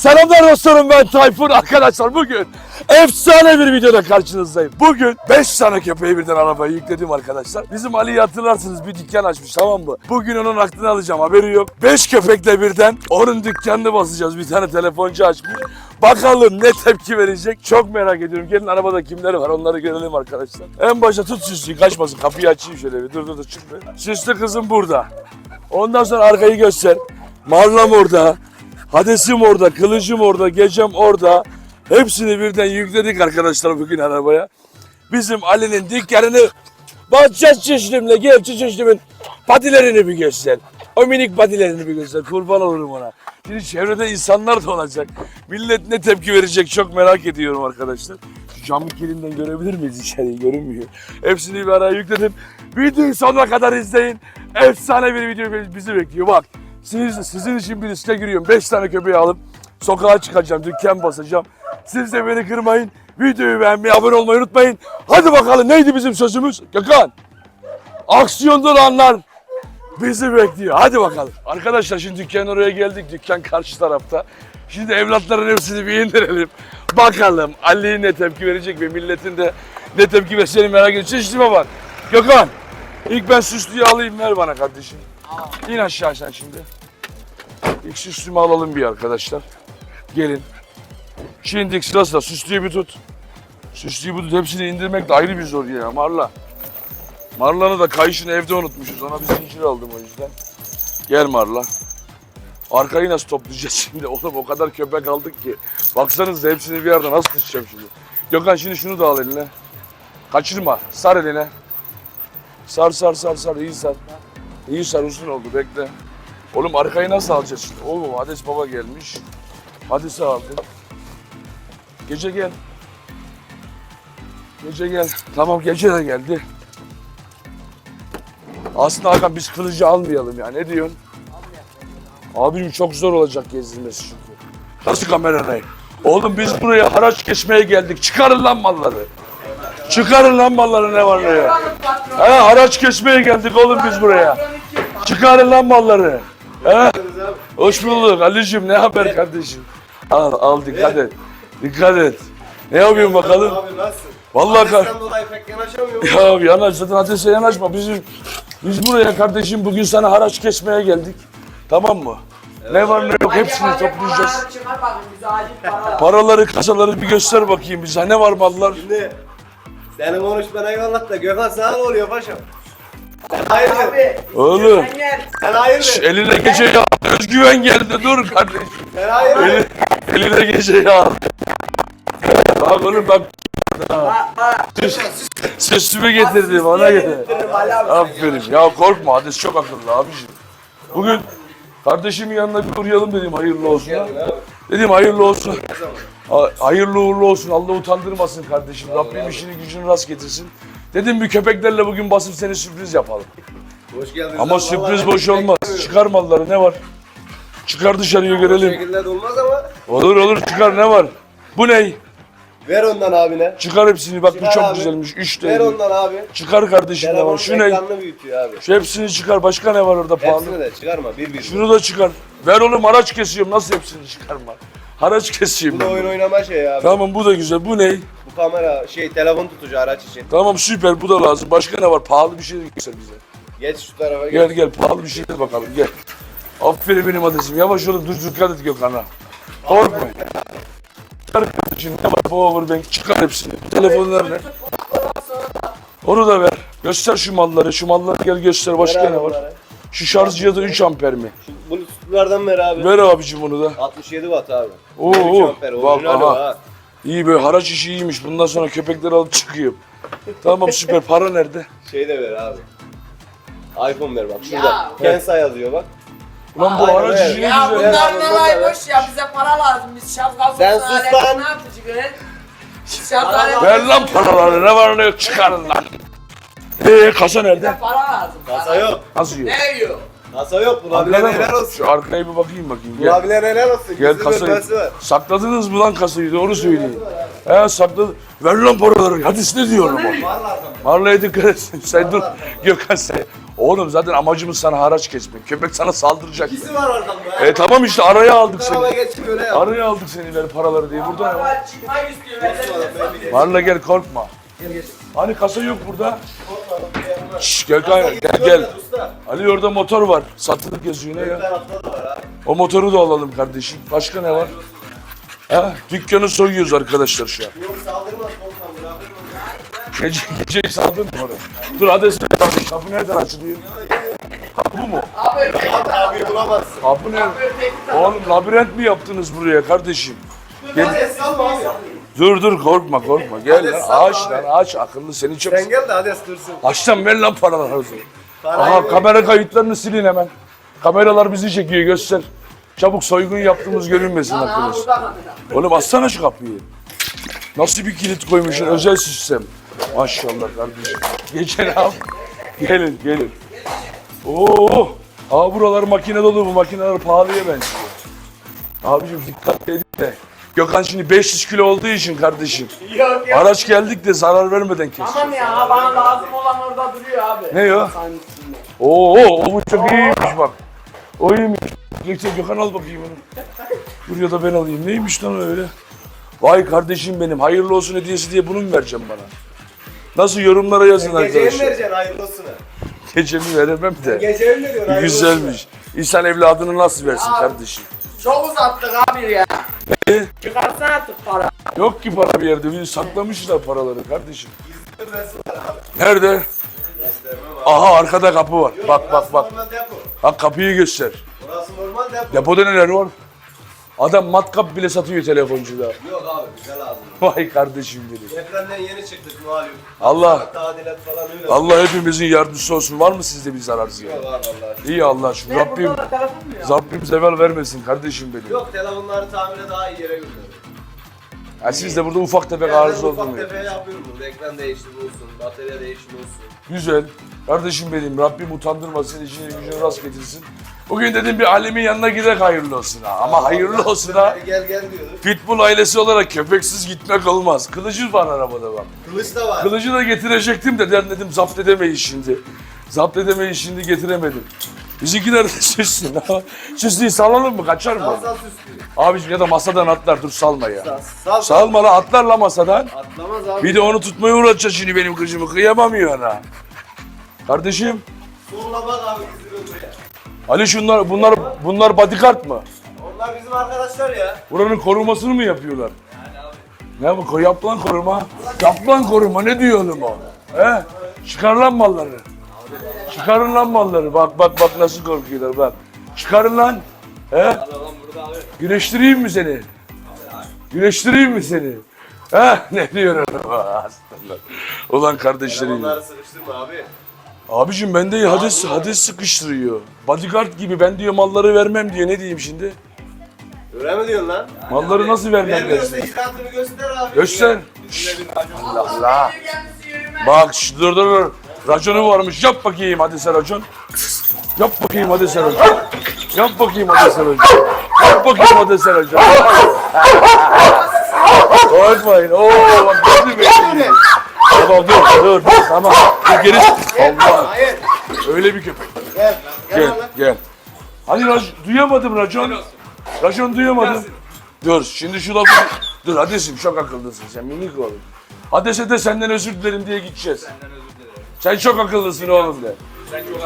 Selamlar dostlarım ben Tayfun. Arkadaşlar bugün efsane bir videoda karşınızdayım. Bugün 5 tane köpeği birden arabaya yükledim arkadaşlar. Bizim Ali'yi hatırlarsınız bir dükkan açmış tamam mı? Bugün onun aklını alacağım haberi yok. 5 köpekle birden onun dükkanını basacağız. Bir tane telefoncu açmış. Bakalım ne tepki verecek çok merak ediyorum. Gelin arabada kimleri var onları görelim arkadaşlar. En başta tut süslüyü kaçmasın kapıyı açayım şöyle bir dur dur dur çık be. Süslü kızım burada. Ondan sonra arkayı göster. Marlam orada. Hadesim orada, kılıcım orada, gecem orada. Hepsini birden yükledik arkadaşlar bugün arabaya. Bizim Ali'nin dükkanını bakacağız çeşlimle. Gel çeşlimin patilerini bir göster. O minik patilerini bir göster. Kurban olurum ona. Şimdi çevrede insanlar da olacak. Millet ne tepki verecek çok merak ediyorum arkadaşlar. Şu camın kilinden görebilir miyiz içeriği? Görünmüyor. Hepsini bir araya yükledim. Videoyu sonuna kadar izleyin. Efsane bir video bizi bekliyor. Bak siz, sizin için bir riske giriyorum. 5 tane köpeği alıp sokağa çıkacağım, dükkan basacağım. Siz de beni kırmayın. Videoyu beğenmeyi, abone olmayı unutmayın. Hadi bakalım neydi bizim sözümüz? Gökhan. Aksiyondan anlar bizi bekliyor. Hadi bakalım. Arkadaşlar şimdi dükkan oraya geldik. Dükkan karşı tarafta. Şimdi evlatların hepsini bir indirelim. Bakalım Ali ne tepki verecek ve milletin de ne tepki vereceğini merak ediyorum. Çeşitime bak. Gökhan. ilk ben süslüyü alayım ver bana kardeşim. İn aşağı sen şimdi. İlk süslümü alalım bir arkadaşlar. Gelin. Şimdi sırasıyla süslüyü bir tut. Süslüyü bir tut. Hepsini indirmek de ayrı bir zor ya. Marla. Marlan'ı da kayışını evde unutmuşuz. Ona bir zincir aldım o yüzden. Gel Marla. Arkayı nasıl toplayacağız şimdi? Oğlum o kadar köpek aldık ki. Baksanıza hepsini bir yerde nasıl taşıyacağım şimdi? Gökhan şimdi şunu da al eline. Kaçırma. Sar eline. Sar sar sar sar. iyi sar. İyi sar uzun oldu bekle. Oğlum arkayı nasıl alacağız? Oo Hades baba gelmiş. Hades'i aldım. Gece gel. Gece gel. Tamam gece de geldi. Aslında Hakan biz kılıcı almayalım ya. Ne diyorsun? Abim çok zor olacak gezdirmesi çünkü. Nasıl kamerayı? Oğlum biz buraya haraç kesmeye geldik. Çıkarın lan malları. Çıkarın lan malları ne var ne yok. He haraç kesmeye geldik oğlum biz buraya. Çıkarın lan malları. He? Hoş bulduk Ali'cim ne haber kardeşim? Al al dikkat et. Dikkat et. Ne yapıyorsun bakalım? Abi nasılsın? Vallahi kar- Ateşten dolayı pek yanaşamıyorum. ya yanaş zaten ateşe yanaşma. Bizim biz buraya kardeşim bugün sana haraç kesmeye geldik. Tamam mı? Ne var ne yok hepsini toplayacağız. Paraları, kasaları bir göster bakayım bize. Ne var mallar? Şimdi senin konuşmana eyvallah da Gökhan sana ne oluyor paşam? Sen hayırdır? Abi. Oğlum. Sen hayırdır? Şş, eline gece ya. Özgüven geldi dur kardeşim. Sen hayırdır? Eli, eline gece ya. Bak oğlum bak. Bak. Sesimi getirdim ona Ali abi. Aferin. Ya korkma Hades çok akıllı abiciğim. Bugün kardeşimin yanına bir uğrayalım dedim hayırlı olsun. Dedim hayırlı olsun. Ha- Hayırlı uğurlu olsun. Allah utandırmasın kardeşim. Rabbim işini gücünü rast getirsin. Dedim bir köpeklerle bugün basıp seni sürpriz yapalım. Hoş geldin. Ama sürpriz boş olmaz. Çıkar malları ne var? Çıkar dışarıya Bu görelim. şekilde de olmaz ama Olur olur çıkar ne var? Bu ne? ver ondan abine. Çıkar hepsini bak bu Çıkar çok abi. güzelmiş. Üç Ver tane. ondan abi. Çıkar kardeşim ne var? Şu ne? ekranını büyütüyor abi. Şu hepsini çıkar. Başka ne var orada pahalı? Hepsini de çıkarma bir bir. Şunu da çıkar. Ver oğlum haraç kesiyorum. Nasıl hepsini çıkarma? Haraç kesiyorum. Bu da ben oyun oynama şey abi. Tamam bu da güzel. Bu ne? Bu kamera şey telefon tutucu araç için. Tamam süper bu da lazım. Başka ne var? Pahalı bir şey de göster bize. Geç şu tarafa Gel gel. gel pahalı bir şey de bakalım gel. Aferin benim adesim. Yavaş olun dur dikkat et Gökhan'a. Korkmayın. Çıkar kardeşim ne var powerbank çıkar hepsini. Telefonlar ne? Onu da ver. Göster şu malları. Şu malları gel göster. Başka Ver abi ne var? bunları. Şu şarj cihazı 3 amper mi? Bu Bluetooth'lardan ver abi. Ver abicim onu da. 67 watt abi. Oo, 3 oo. amper Bak, orijinal o aha. ha. İyi böyle haraç işi iyiymiş. Bundan sonra köpekleri alıp çıkıyorum. Tamam süper. Para nerede? Şey de ver abi. iPhone ver bak şurada. Ya. Kensa yazıyor bak. Ulan bu Aynen haraç öyle. işi ne Ya güzel. bunlar ya. ne varmış ya bize para lazım. Biz şarj Sen kablosu sus aleti lan. ne? Şarj aleti. Ver lan paraları. Ne var ne yok çıkarın lan. Eee kasa nerede? Para lazım. Kasa para. yok. Nasıl yok? Ne yiyor? Kasa yok. Bu abiler Arkada helal mı? olsun. Şu arkaya bir bakayım bakayım. Bu Gel. abiler helal olsun. Gel Gizli kasayı. bölmesi var. Sakladınız mı lan kasayı? Doğru söyleyin. He sakladı. Ver lan paraları. Hadi ne diyorum ama. Var lazım. Marla'ya dikkat etsin. Sen dur. Gökhan sen. Oğlum zaten amacımız sana haraç kesmek. Köpek sana saldıracak. İkisi var arkamda. E tamam işte araya aldık Araba seni. geçip öyle yap. Araya aldık seni ver paraları diye. Burada ne var? Baba çıkmak istiyor. Ben de Varla gel korkma. Gel gel. Hani kasa yok burada. Şşş gel gel gel. gel. Ali orada motor var. Satılık yazıyor ne ya? tarafta da var ha. O motoru da alalım kardeşim. Başka ne var? Ha, dükkanı soyuyoruz arkadaşlar şu an. Yok saldırmaz? Gece, gece saldın mı oraya? Dur hadi sen kapı, kapı nereden açılıyor? Kapı bu mu? Abi Abi bulamazsın. Kapı nerede? Oğlum labirent mi yaptınız buraya kardeşim? Gel. Dur dur korkma korkma. Gel lan aç lan aç akıllı seni çok... Sen gel de hadi dursun. Açtan ver lan paraları. Parayı Aha ver. kamera kayıtlarını silin hemen. Kameralar bizi çekiyor göster. Çabuk soygun yaptığımız görünmesin Lan arkadaş. Oğlum açsana şu kapıyı. Nasıl bir kilit koymuşsun özel sistem. Maşallah kardeşim. Geçen abi. Gelin gelin. Oo. Aa buralar makine dolu bu makineler pahalıya benziyor. Abicim dikkat edin de. Gökhan şimdi 500 kilo olduğu için kardeşim. Yok yok. Araç geldik de zarar vermeden kes. Tamam ya bana lazım olan orada duruyor abi. Ne o? Sanki içinde. Oo, o bu çok iyiymiş bak. O iyiymiş. Gökçe Gökhan al bakayım onu. Dur ya da ben alayım. Neymiş lan öyle? Vay kardeşim benim hayırlı olsun hediyesi diye bunu mu vereceğim bana? Nasıl yorumlara yazın Geceye mi arkadaşlar. vereceksin hayırlısını? Gecemi veremem de. Geceye mi veriyorsun hayırlısını? Güzelmiş. İnsan evladını nasıl versin kardeşim? Çok uzattık abi ya. Ne? Çıkarsana artık para. Yok ki para bir yerde. Bir Saklamışlar paraları kardeşim. Gizli resim var abi. Nerede? Aha arkada kapı var. Bak bak bak. Normal depo. Bak kapıyı göster. Orası normal depo. Depoda neler var? Adam matkap bile satıyor telefoncuda. Yok abi bize lazım. Vay kardeşim benim. Depremden yeni çıktık malum. Allah Tadilat falan öyle. Allah hepimizin yardımcısı olsun. Var mı sizde bir zarar ziyan? Yok abi vallahi. İyi Allah şükür. Ne Rabbim? Rabbim zeval vermesin kardeşim benim. Yok telefonları tamire daha iyi yere gönderiyor. Ha, siz de burada ufak tefek arıza oldu ufak tefeye yapıyorum burada. Ekran değiştirme olsun, batarya değişimi olsun. Güzel. Kardeşim benim Rabbim utandırmasın, işini gücünü rast getirsin. Bugün dedim bir alemin yanına gidek hayırlı olsun ha. Ama hayırlı olsun ha. Gel gel diyordu. Pitbull ailesi olarak köpeksiz gitmek olmaz. Kılıcı var arabada bak. Kılıç da var. Kılıcı da getirecektim de dedim zapt edemeyiz şimdi. Zapt edemeyiz şimdi getiremedim. Bizimkiler de süslü. Süslüyü salalım mı? Kaçar mı? Sal sal. Abiciğim ya da masadan atlar dur salma ya. Sal sal. Salma la atlar la masadan. Atlamaz abi. Bir de onu tutmaya uğraşacak şimdi benim kızımı. Kıyamamıyor ona. Kardeşim Soluna bak abi. Ali şunlar bunlar bunlar bodyguard mı? Onlar bizim arkadaşlar ya. Buranın korumasını mı yapıyorlar? Ne bu? Yap lan koruma. Yap lan koruma. Ne diyor oğlum o? He? Çıkar lan malları. Çıkarın lan malları. Bak bak bak nasıl korkuyorlar bak. Çıkarın lan. He? Güneştireyim mi seni? Güneştireyim mi seni? He? Ne diyor oğlum? Aslanlar. Ulan kardeşlerim. Onları sıkıştırma abi. Abicim ben de hades, hades sıkıştırıyor. Bodyguard gibi ben diyor malları vermem diyor. Ne diyeyim şimdi? Öyle mi diyorsun lan? Malları nasıl vermem Vermiyorsa icraatını göster abi. Göster. Allah Allah. Bak şu dur dur dur. Raconu varmış. Yap bakayım hadi sen racon. Yap bakayım hadi sen racon. Yap bakayım hadi sen racon. Yap bakayım hadi sen racon. Korkmayın. Oo bak gördün mü? Tamam dur dur tamam. Dur geri. Allah. Hayır. Öyle bir köpek. Gel. Gel, Gel. Hani rac duyamadım racon. Racon duyamadım. Dur şimdi şu lafı... Dur Hades'im çok akıllısın sen minik oğlum. Hades'e de senden özür dilerim diye gideceğiz. Sen çok akıllısın oğlum de.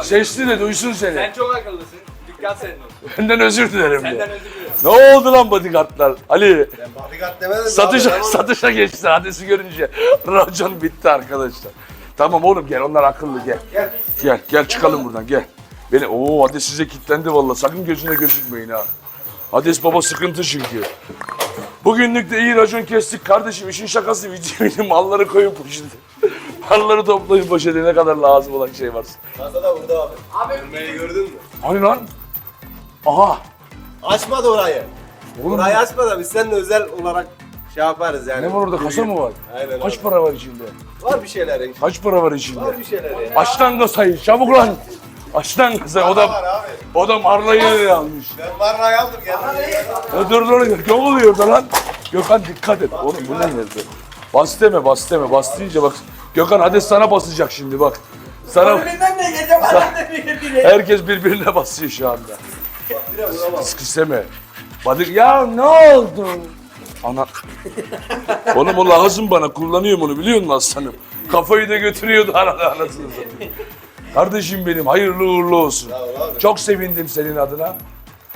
Sesli de duysun seni. Sen çok akıllısın. Dükkan senin olsun. Benden özür dilerim Senden de. özür dilerim. Ne oldu lan bodyguardlar? Ali Ben bodyguard demedim satışa, abi? satışa geçti Hades'i görünce. Racon bitti arkadaşlar. Tamam oğlum gel onlar akıllı gel. Gel. Gel gel çıkalım buradan gel. Beni o Hades size kilitlendi vallahi. Sakın gözüne gözükmeyin ha. Hades baba sıkıntı çünkü. Bugünlük de iyi racon kestik kardeşim. işin şakası videoyu malları koyun poşete. Malları toplayın poşete ne kadar lazım olan şey varsa. Masada burada abi. Abi Beni gördün mü? Hani lan? Aha. Açmadı orayı. Oğlum Orayı açma da biz seninle özel olarak şey yaparız yani. ne var orada kasa mı var? Aynen Kaç abi. para var içinde? Var bir şeyler ya. Kaç para var içinde? Var bir şeyler ya. Aç lan kasayı çabuk lan. Aç lan kasayı. O da, o da marlayı almış. Ben varlayı aldım. Ya dur dur dur. Ne oluyor da lan? Gökhan dikkat et. Oğlum bu ne nerede? Bas deme bas deme. Bas deyince bak. Gökhan hadi sana basacak şimdi bak. Sana de da herkes birbirine basıyor şu anda. Bire vuramam. Sık isteme. Badık ya ne oldu? Ana. Oğlum o lazım bana. Kullanıyorum onu biliyor musun aslanım? Kafayı da götürüyordu arada anasını satayım. Kardeşim benim hayırlı uğurlu olsun. Çok sevindim senin adına.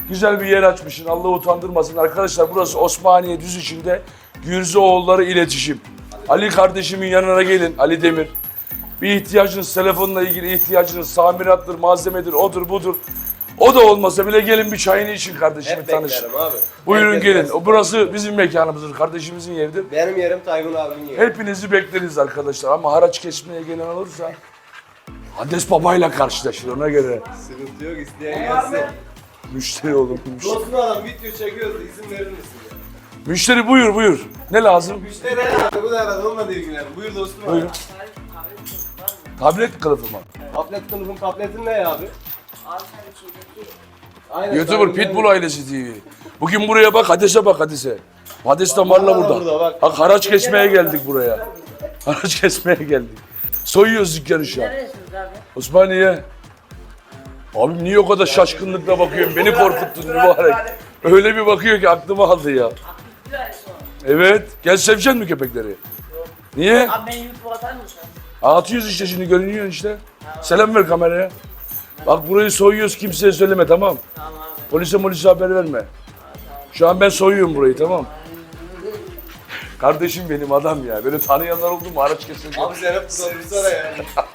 Güzel bir yer açmışsın. Allah utandırmasın. Arkadaşlar burası Osmaniye düz içinde Gürzüoğulları iletişim. Ali kardeşimin yanına gelin. Ali Demir. Bir ihtiyacınız, telefonla ilgili ihtiyacınız, samirattır, malzemedir, odur budur. O da olmasa bile gelin bir çayını için kardeşimi Hep tanışın. beklerim abi. Buyurun Herkes gelin. gelsin. Burası bizim mekanımızdır, kardeşimizin yeridir. Benim yerim Taygun abinin yeri. Hepinizi bekleriz arkadaşlar ama haraç kesmeye gelen olursa Hades babayla karşılaşır ona göre. Sıkıntı yok isteyen gelsin. Müşteri olun. Müşteri, adam video çekiyoruz izin verir misin ya? Müşteri buyur buyur. Ne lazım? Müşteri herhalde bu da herhalde olmadı ilgilen. Buyur dostum abi. Buyurun. Tablet kılıfı mı? Tablet kılıfın tabletin ne ya abi? Aynen. YouTuber Pitbull abi. ailesi TV. Bugün buraya bak Hades'e bak Hades'e. Hades damarla Vallahi burada. burada, bak. Bak haraç kesmeye geldik buraya. Haraç kesmeye geldik. Soyuyoruz dükkanı şu an. Neresiniz abi? Osmaniye. Abim niye o kadar şaşkınlıkla bakıyorsun? Beni korkuttun mübarek. Öyle bir bakıyor ki aklımı aldı ya. Evet. Gel seveceksin mi köpekleri? Niye? Abi beni YouTube'a atar mısın? Atıyoruz işte şimdi görünüyor işte. Selam ver kameraya. Bak burayı soyuyoruz kimseye söyleme tamam. Tamam abi. Polise molise haber verme. Şu an ben soyuyorum burayı tamam. Kardeşim benim adam ya. Böyle tanıyanlar oldu mu araç kesin. Abi sen hep sordursana ya.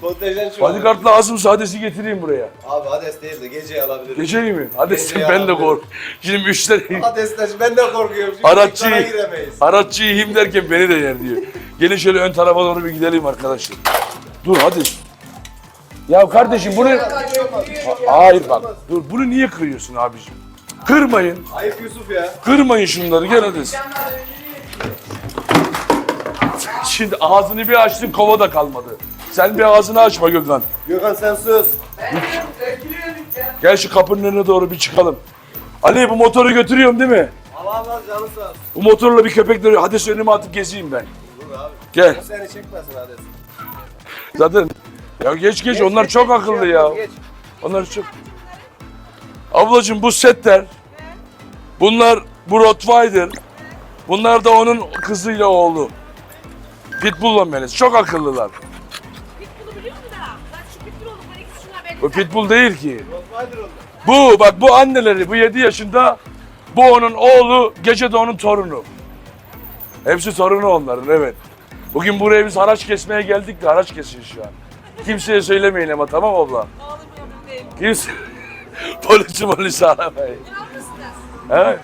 Kontenjan şu. Bodyguard lazım sadesi getireyim buraya. Abi Hades değil de geceyi alabilirim. Gece mi? Hadi Gece sen ben de alabilirim. kork. Şimdi müşteri Hades'ten ben de korkuyorum. Şimdi Araççı. dükkana giremeyiz. Araççı yiyeyim derken beni de yer diyor. Gelin şöyle ön tarafa doğru bir gidelim arkadaşlar. Dur hadi. Ya kardeşim bunu... Hayır bak dur bunu niye kırıyorsun abicim? Kırmayın. Ayıp Yusuf ya. Kırmayın şunları gel hadi. Şimdi ağzını bir açtın kova da kalmadı. Sen bir ağzını açma Gökhan. Gökhan sen sus. Gel şu kapının önüne doğru bir çıkalım. Ali bu motoru götürüyorum değil mi? Allah Allah canı sağ olsun. Bu motorla bir köpekleri hadi önüme atıp gezeyim ben. Dur abi. Gel. O seni çekmesin Hades. Zaten ya geç geç onlar çok akıllı ya. Geç. Onlar çok. Ablacığım bu setler. Bunlar bu Rottweiler. Bunlar da onun kızıyla oğlu. Pitbull'la Melis. Çok akıllılar. Bu Pitbull değil ki. Bu bak bu anneleri bu 7 yaşında. Bu onun oğlu, gece de onun torunu. Hepsi torunu onların evet. Bugün buraya biz haraç kesmeye geldik de haraç kesiyoruz şu an. Kimseye söylemeyin ama tamam abla. Kimse... polisi polisi aramayın. He?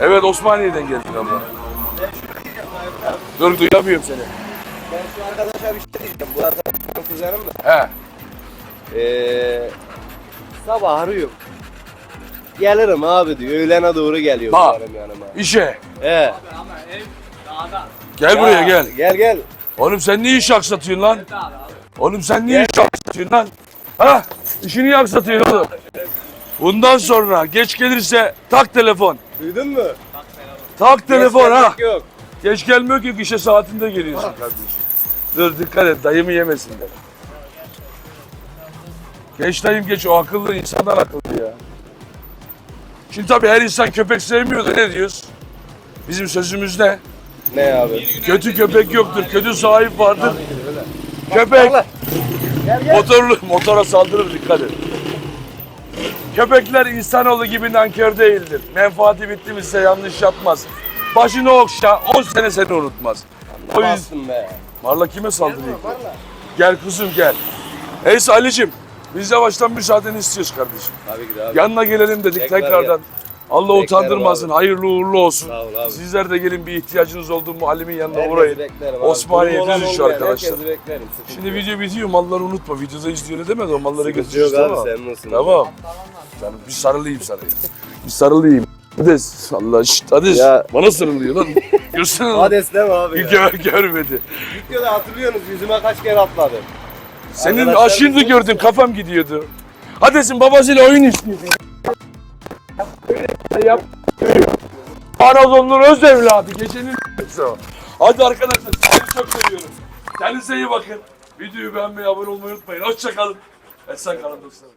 Evet Osmaniye'den geldik abla. Dur duyamıyorum seni. Ben şu arkadaşa bir şey diyeceğim. Bu arkadaşım kuzenim de. He. Eee... Sabah arıyor. Gelirim abi diyor. Öğlene doğru geliyor Bak. benim yanıma. İşe. He. Ama ev dağda. Gel buraya gel. Gel gel. Oğlum sen niye iş aksatıyorsun lan? Dağda abi. Oğlum sen niye iş aksatıyorsun lan? Ha? İşini aksatıyorsun oğlum. Bundan sonra geç gelirse tak telefon. Duydun mu? Tak telefon ha. Yok. Geç gelmiyor ki işe saatinde geliyorsun kardeşim. Dur dikkat et dayımı yemesinler. Geç dayım geç o akıllı insanlar akıllı ya. Şimdi tabii her insan köpek sevmiyor da ne diyoruz? Bizim sözümüz ne? Ne abi? Kötü köpek yoktur, kötü sahip vardır. Köpek motorlu motora saldırır dikkat et. Köpekler insanoğlu gibi nankör değildir. Menfaati bitti mi size yanlış yapmaz. Başını okşa 10 sene seni unutmaz. O yüzden Bastın be. Marla kime saldırıyor? Gel kuzum gel. Neyse Ali'cim biz yavaştan müsaadeni istiyoruz kardeşim. Tabii ki de abi. Yanına gelelim dedik Tekrar tekrardan. Allah Beklerim utandırmasın. abi. Hayırlı uğurlu olsun. Sağ ol abi. Sizler de gelin bir ihtiyacınız olduğu mu Halim'in yanına Herkesi uğrayın. beklerim abi. Osmaniye Durumu olan düz iş olmayan arkadaşlar. Herkesi beklerim. Sıkıntı Şimdi yok. video bitiyor malları unutma. Videoda izliyor ne demedi o malları Sıkıntı götüreceğiz yok abi, tamam. senin olsun. Tamam. Canım bir sarılayım sana. Bir sarılayım. Hades. Allah şşt Hades. Ya. Bana sarılıyor lan. Görsene lan. Hades deme abi ya. Gör, görmedi. Videoda hatırlıyorsunuz yüzüme kaç kere atladı. Senin Arkadaşlar aşırı bizim- gördüm kafam gidiyordu. Hades'in babasıyla oyun istiyor. Yap. Anadolu'nun öz evladı. Gecenin o. Hadi arkadaşlar sizi çok seviyorum. Kendinize iyi bakın. Videoyu beğenmeyi, abone olmayı unutmayın. Hoşçakalın. Esen kalın dostlarım.